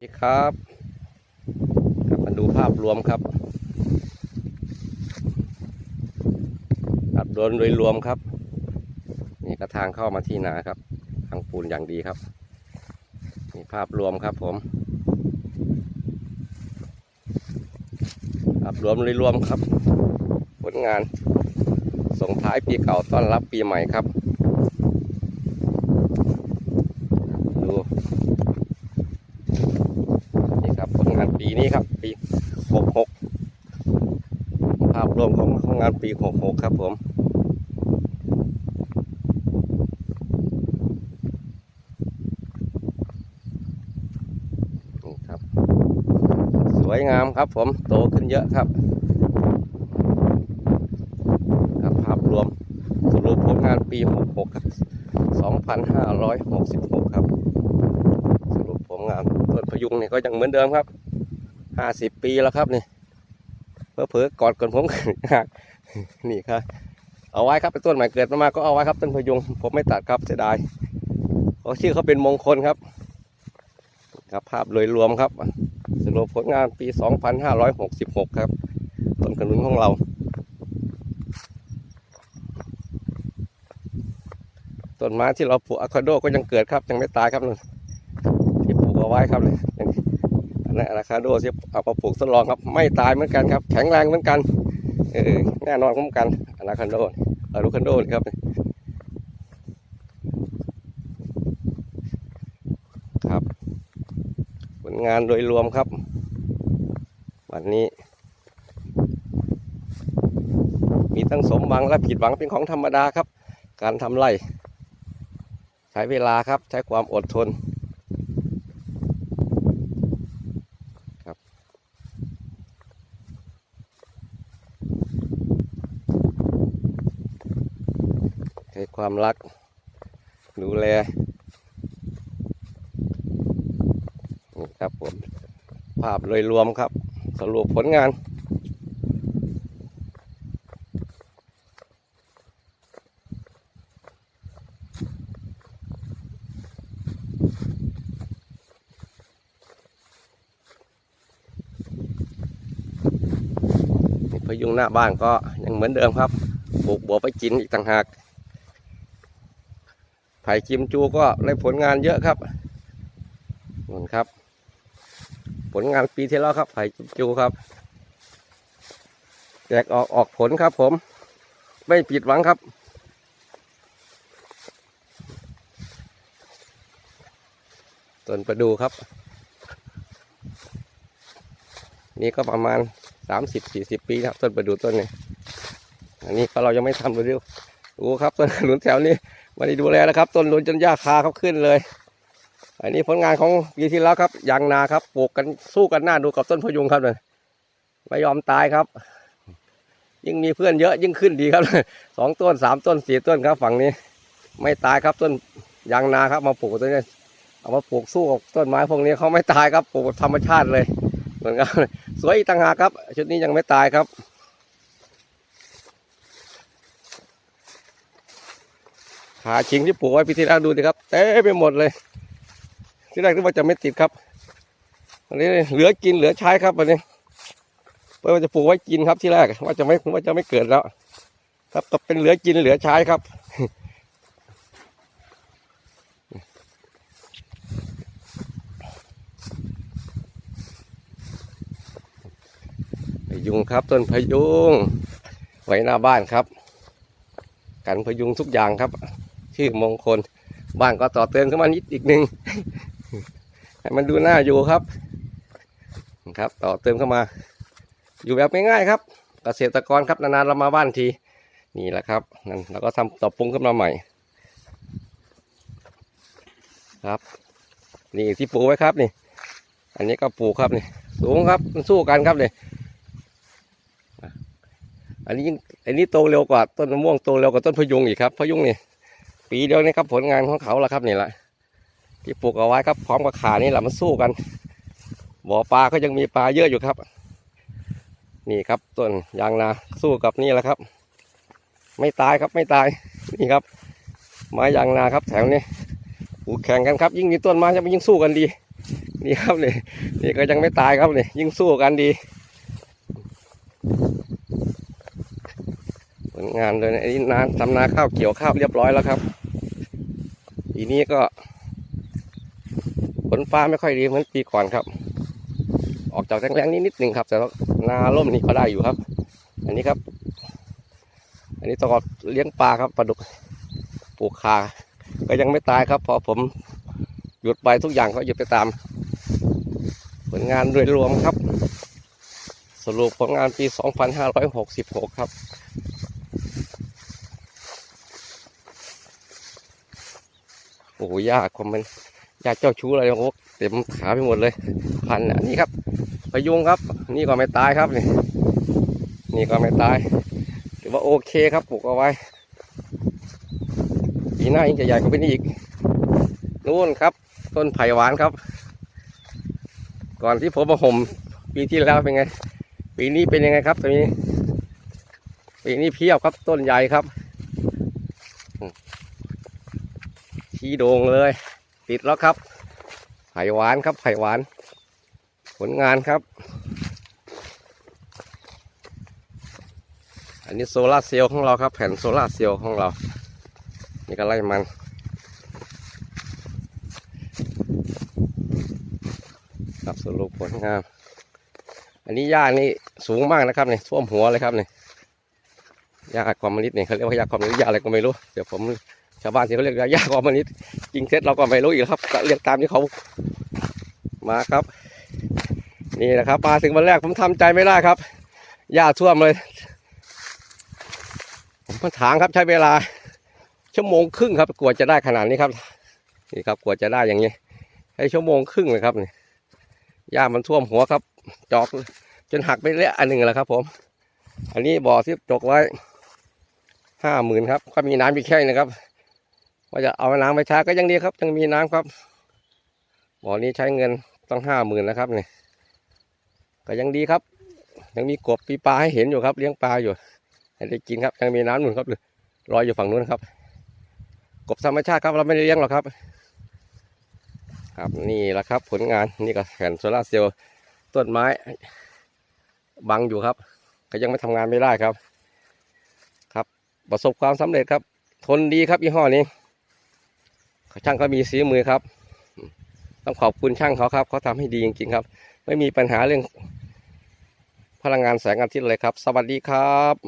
สวัสดีครับกลับมาดูภาพรวมครับภาพรวมโดยรวมครับ นี่ก็ทางเข้ามาที่นาครับทางปูนอย่างดีครับ นี่ภาพรวมครับผม ภาพรวมโดยรวมครับ ผลงานส่งท้ายปีเก่าต้อนรับปีใหม่ครับ ดู นี่ครับผลงาน ปีนี้ครับ ปีหกหกภาพรวมของของงานปีหกหกครับผมนี่ครับ สวยงามครับผมโตขึ้นเยอะครับครับ ภาพรวมสรุปผลงานปีหกหกครับสองพันห้าร้อยหกสิบหกครับสรุปผมงานต้นพยุงเนี่ยก็ยังเหมือนเดิมครับ ห้าสิบปีแล้วครับนี่เพื่อเผื่อกอดก่อนผมหักนี่ครับ เอาไว้ครับเป็นต้นใหม่เกิดมามาก็เอาไว้ครับต้นพยุงผมไม่ตัดครับเสียดายเพราะชื่อเขาเป็นมงคลครับ ครับภาพโดยรวมครับสรุปผลงานปี 2566 ครับต้นขนุนของเรา ต้นไม้ที่เราปลูกอะคาโดก็ยังเกิดครับยังไม่ตายครับนั่นที่ปลูกเอาไว้ครับเลย อันนั้นอะคาโดที่เอามาปลูกทดลองครับ ไม่ตายเหมือนกันครับ แข็งแรงเหมือนกันเออแน่นอนเหมือนกันอะคาโดอะลูคาโดนครับครับ ผลงานโดยรวมครับ วันนี้ มีทั้งสมหวังและผิดหวังเป็นของธรรมดาครับ การทำไร่ ใช้เวลาครับใช้ความอดทนครับใช้ ความรัก ดูแลนี่ครับผม ภาพโดยรวมครับ สรุปผลงานพยุงหน้าบ้านก็ยังเหมือนเดิมครับ ปลูกบัวไปกินอีกต่างหาก ผ่กิมจูก็ได้ผลงานเยอะครับนู่นครับ ผลงานปีที่แล้วครับ ไผ่กิมจูครับ แจกออกออกผลครับ ผม ไม่ผิดหวังครับต้นประดูครับ นี่ก็ประมาณสามสิบสี่สิบปีครับต้นประดูต้นนี้อันนี้ก็เรายังไม่ทำดูดูครับต้นขนุนแถวนี้ ไมาได้ดูแลแล้วครับ ต้นลุนจนหญ้าคาเขาขึ้นเลย อันนี้ผลงานของปีที่แล้วครับยางนาครับปลูกกันสู้กันหน้าดูกับต้นพยุงครับเลยไม่ยอมตายครับ ยิ่งมีเพื่อนเยอะยิ่งขึ้นดีครับสองต้นสามต้นสี่ต้นครับ ฝั่งนี้ ไม่ตายครับต้นยางนาครับ มาปลูกต้นนี้เอามาปลูกสู้กับต้นไม้พวกนี้เขาไม่ตายครับปลูกธรรมชาติเลยเหมือนกันสวยอีกต่างหากครับ ชุดนี้ยังไม่ตายครับาชิงที่ปลูกไว้ปีที่แล้วดูสิครับเต้ไปหมดเลย ที่แรกนึกว่าจะไม่ติดครับอันนี้เหลือกินเหลือใช้ครับอันนี้เพื่อว่าจะปลูกไว้กินครับที่แรกว่าจะไม่ว่าจะไม่เกิดแล้ว ครับแต่เป็นเหลือกินเหลือใช้ครับพยุงครับต้นพยุงไว้หน้าบ้านครับ กันพยุงทุกอย่างครับ ชื่อมงคล บ้านก็ต่อเติมขึ้นมานิดอีกหนึ่งให้มันดูหน้าอยู่ครับ ครับ ต่อเติมเข้ามา อยู่แบบง่ายๆครับ เกษตรกรครับนานๆเรามาบ้านทีนี่แหละครับนั่นเราก็ทำต่อปรุงขึ้นมาใหม่ ครับ นี่ที่ปลูกไว้ครับนี่ อันนี้ก็ปลูกครับนี่สูงครับมันสู้กันครับเลยอันนี้อันนี้โตเร็วกว่าต้นมะม่วงโตเร็วกว่าต้นพะยุงอีกครับพะยุงนี่ ปีเดียวนี่ครับผลงานของเขาละครับนี่แหละที่ปลูกเอาไว้ครับพร้อมกับขานี่แหละมันสู้กัน บ่อปลาก็ยังมีปลาเยอะอยู่ครับ นี่ครับต้นยางนาสู้กับนี่แหละครับ ไม่ตายครับไม่ตายนี่ครับไม้ยางนาครับแถวนี้ปลูกแข่งกันครับ ยิ่งมีต้นไม้จะยิ่งสู้กันดี นี่ครับนี่นี่ก็ยังไม่ตายครับนี่ยิ่งสู้กันดีผลงานเลยนะอันนี้นานทำนาข้าวเกี่ยวข้าวเรียบร้อยแล้วครับ ปีนี้ก็ผลฟ้าไม่ค่อยดีเหมือนปีก่อนครับ ออกจากแรงๆนิดนิดหนึ่งครับ แต่นาล่มนี่ก็ได้อยู่ครับ อันนี้ครับ อันนี้ตอกเลี้ยงปลาครับปลาดุกปลูกคาก็ยังไม่ตายครับ พอผมหยุดไปทุกอย่างก็หยุดไปตาม ผลงานโดยรวมครับ สรุปผลงานปี 2566 ครับ โอ้โหยากคอมเมนยากเจ้าชู้อะไรโอ้เต็มขาไปหมดเลย พันอะนี่ครับพยุงครับ นี่ก็ไม่ตายครับนี่นี่ก็ไม่ตายถือว่าโอเคครับปลูกเอาไว้ปีหน้ายิ่งจะใหญ่กว่านี้อีกนู่นครับ ต้นไผ่หวานครับ ก่อนที่ผมมาห่มปีที่แล้วเป็นไง ปีนี้เป็นยังไงครับตอนนี้ปีนี้เพียบครับต้นใหญ่ครับ ชี้โด่งเลย ติดแล้วครับไผ่หวานครับไผ่หวาน ผลงานครับ อันนี้โซลาเซลล์ของเราครับ แผ่นโซลาเซลล์ของเรา นี่ก็ไล่มันครับสรุปผลงานอันนี้หญ้านี่สูงมากนะครับเนี่ยท่วมหัวเลยครับเนี่ยหญ้าคอมมิวนิสต์เนี่ยเขาเรียกว่าหญ้าคอมมิวนิสต์หญ้าอะไรก็ไม่รู้ เดี๋ยวผม ชาวบ้านที่เขาเรียกยากกว่ามันนิดจริงเท็จเราก็ไม่รู้อีกครับเรียกตามที่เขามาครับ นี่นะครับมาถึงวันแรกผมทำใจไม่ได้ครับหญ้าท่วมเลย ผมมาถางครับใช้เวลา ชั่วโมงครึ่งครับกว่าจะได้ขนาดนี้ครับ นี่ครับกว่าจะได้อย่างนี้ใช้ชั่วโมงครึ่งเลยครับนี่หญ้ามันท่วมหัวครับ จอกจนหักไปเละอันหนึ่งแล้วครับ ผม อันนี้บ่อที่จกไว้ห้าหมื่นครับ ก็มีน้ำมีแค่นี้นะครับ ว่าจะเอาน้ำไปใช้ก็ยังดีครับ ยังมีน้ำครับบ่อนี้ใช้เงินต้องห้าหมื่นนะครับเนี่ยก็ยังดีครับ ยังมีกบปีปลาให้เห็นอยู่ครับ เลี้ยงปลาอยู่ให้ได้กินครับ ยังมีน้ำหนุนครับลอยอยู่ฝั่งนู้นครับ กบธรรมชาติครับเราไม่ได้เลี้ยงหรอกครับ ครับนี่แหละครับ ผลงานนี่ก็แผ่นโซลาร์เซลล์ต้นไม้ บังอยู่ครับ ก็ยังไม่ทำงานไม่ได้ครับ ครับ ประสบความสำเร็จครับ ทนดีครับยี่ห้อนี้ ช่างเขามีสีมือครับ ต้องขอบคุณช่างเขาครับเขาทำให้ดีจริงๆครับ ไม่มีปัญหาเรื่องพลังงานแสงอาทิตย์เลยครับ สวัสดีครับ